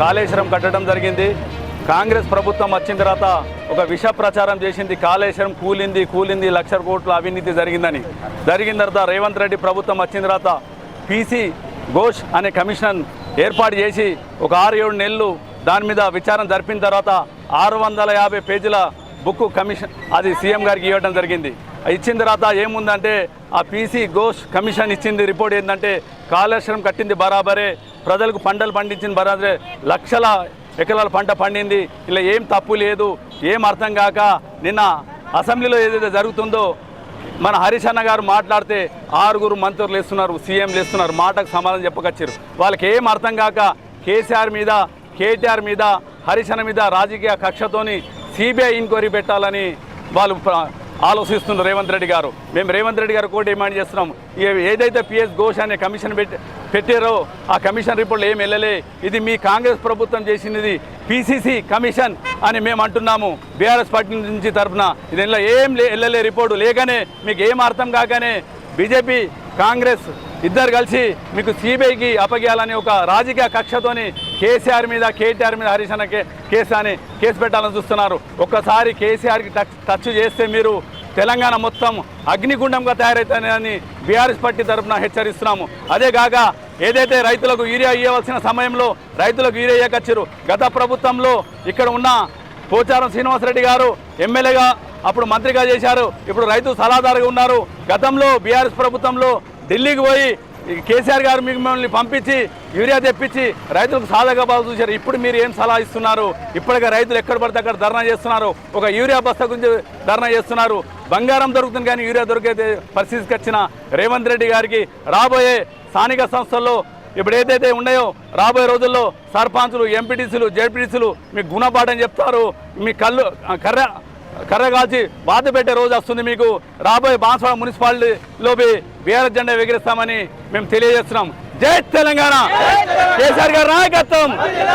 కాళేశ్వరం కట్టడం జరిగింది. కాంగ్రెస్ ప్రభుత్వం వచ్చిన తర్వాత ఒక విష ప్రచారం చేసింది. కాళేశ్వరం కూలింది కూలింది లక్ష కోట్ల అవినీతి జరిగిందని. జరిగిన తర్వాత రేవంత్ రెడ్డి ప్రభుత్వం వచ్చిన తర్వాత పీసీ ఘోష్ అనే కమిషన్ ఏర్పాటు చేసి ఒక ఆరు ఏడు నెలలు దాని మీద విచారణ జరిపిన తర్వాత ఆరు వందల యాభై పేజీల బుక్ కమిషన్ అది సీఎం గారికి ఇవ్వడం జరిగింది. ఇచ్చిన తర్వాత ఏముందంటే ఆ పీసీ ఘోష్ కమిషన్ ఇచ్చింది రిపోర్ట్ ఏంటంటే కాళేశ్వరం కట్టింది బరాబరే ప్రజలకు పంటలు పండించింది బరాబరే లక్షల ఎకరాల పంట పండింది. ఇలా ఏం తప్పు లేదు ఏం అర్థం కాక నిన్న అసెంబ్లీలో ఏదైతే జరుగుతుందో మన హరీష్ అన్న గారు మాట్లాడితే ఆరుగురు మంత్రులు వేస్తున్నారు సీఎంలు వేస్తున్నారు మాటకు సమాధానం చెప్పకొచ్చారు వాళ్ళకి ఏం అర్థం కాక కేసీఆర్ మీద కేటీఆర్ మీద హరీష్ అన్న మీద రాజకీయ కక్షతోని సిబిఐ ఎంక్వైరీ పెట్టాలని వాళ్ళు ఆలోచిస్తున్న ఆలోచిస్తున్నారు రేవంత్ రెడ్డి గారు. మేము రేవంత్ రెడ్డి గారు కూడా డిమాండ్ చేస్తున్నాం. ఏదైతే పిఎస్ ఘోష్ అనే కమిషన్ పెట్టి పెట్టారో ఆ కమిషన్ రిపోర్ట్లు ఏం వెళ్ళలే. ఇది మీ కాంగ్రెస్ ప్రభుత్వం చేసినది పిసిసి కమిషన్ అని మేము అంటున్నాము. బీఆర్ఎస్ పార్టీ నుంచి తరఫున ఇది ఏం లే- వెళ్ళలే రిపోర్టు. లేకనే మీకు ఏం అర్థం కాకనే బీజేపీ కాంగ్రెస్ ఇద్దరు కలిసి మీకు సిబిఐకి అప్పగేయాలని ఒక రాజకీయ కక్షతోని కేసీఆర్ మీద కేటీఆర్ మీద హరీష్ అన్న కేసు అని కేసు పెట్టాలని చూస్తున్నారు. ఒక్కసారి కేసీఆర్కి టచ్ టచ్ చేస్తే మీరు తెలంగాణ మొత్తం అగ్నిగుండంగా తయారవుతాయని బీఆర్ఎస్ పార్టీ తరఫున హెచ్చరిస్తున్నాము. అదే కాక ఏదైతే రైతులకు యూరియా ఇవ్వవలసిన సమయంలో రైతులకు యూరియా ఇవ్వకొచ్చారు గత ప్రభుత్వంలో ఇక్కడ ఉన్న పోచారం శ్రీనివాసరెడ్డి గారు ఎమ్మెల్యేగా అప్పుడు మంత్రిగా చేశారు. ఇప్పుడు రైతు సలహాదారుగా ఉన్నారు. గతంలో బీఆర్ఎస్ ప్రభుత్వంలో ఢిల్లీకి పోయి కేసీఆర్ గారు మిమ్మల్ని పంపించి యూరియా తెప్పించి రైతులకు సాధగా బాగా చూశారు. ఇప్పుడు మీరు ఏం సలహా ఇస్తున్నారు? ఇప్పటికే రైతులు ఎక్కడ పడితే అక్కడ ధర్నా చేస్తున్నారు. ఒక యూరియా బస్తా గురించి ధర్నా చేస్తున్నారు. బంగారం దొరుకుతుంది కానీ యూరియా దొరికే పరిస్థితికి వచ్చిన రేవంత్ రెడ్డి గారికి రాబోయే స్థానిక సంస్థల్లో ఇప్పుడు ఏదైతే ఉన్నాయో రాబోయే రోజుల్లో సర్పంచులు ఎంపీటీసీలు జెడ్పీటీసీలు మీకు గుణపాఠం చెప్తారు. మీ కళ్ళు కర్ర కర్ర కాల్చి బాధ పెట్టే రోజు వస్తుంది మీకు. రాబోయే బాన్స్వాడ మున్సిపాలిటీలో బీఆర్ఎస్ జెండా ఎగిరిస్తామని మేము తెలియజేస్తున్నాం. జై తెలంగాణ! కేసీఆర్ గారి నాయకత్వం!